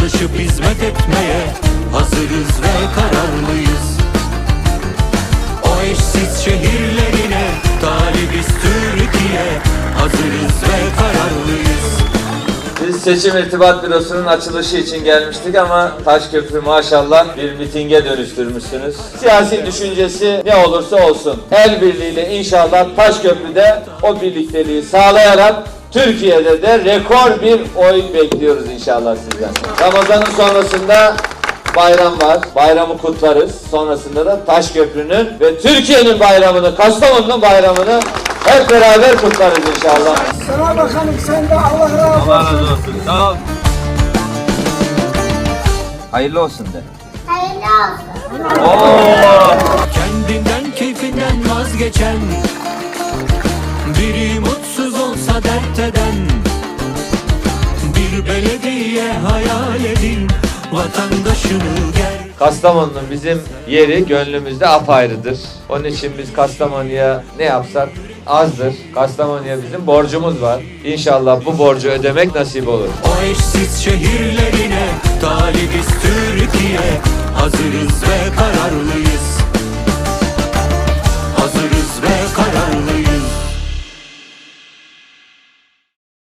Çalışıp hizmet etmeye hazırız ve kararlıyız O eşsiz şehirlerine talibiz Türkiye Hazırız ve kararlıyız Biz Seçim İrtibat Bürosu'nun açılışı için gelmiştik ama Taşköprü maşallah bir mitinge dönüştürmüşsünüz. Siyasi düşüncesi ne olursa olsun el birliğiyle inşallah Taşköprü'de o birlikteliği sağlayarak Türkiye'de de rekor bir oy bekliyoruz inşallah sizden. Ramazan'ın sonrasında bayram var. Bayramı kutlarız. Sonrasında da Taşköprü'nün ve Türkiye'nin bayramını, Kastamonu'nun bayramını hep beraber kutlarız inşallah. Sana bakalım sen de Allah razı olsun. Allah razı olsun. Sağ ol. Hayırlı olsun de. Hayırlı olsun. Oo. Kendinden keyfinden vazgeçen olsa dert eden Bir belediye hayal edin Vatandaşını gel Kastamonu'nun bizim yeri gönlümüzde apayrıdır. Onun için biz Kastamonu'ya ne yapsak azdır. Kastamonu'ya bizim borcumuz var. İnşallah bu borcu ödemek nasip olur. O eşsiz şehirlerine talibiz Türkiye Hazırız ve kararlıyız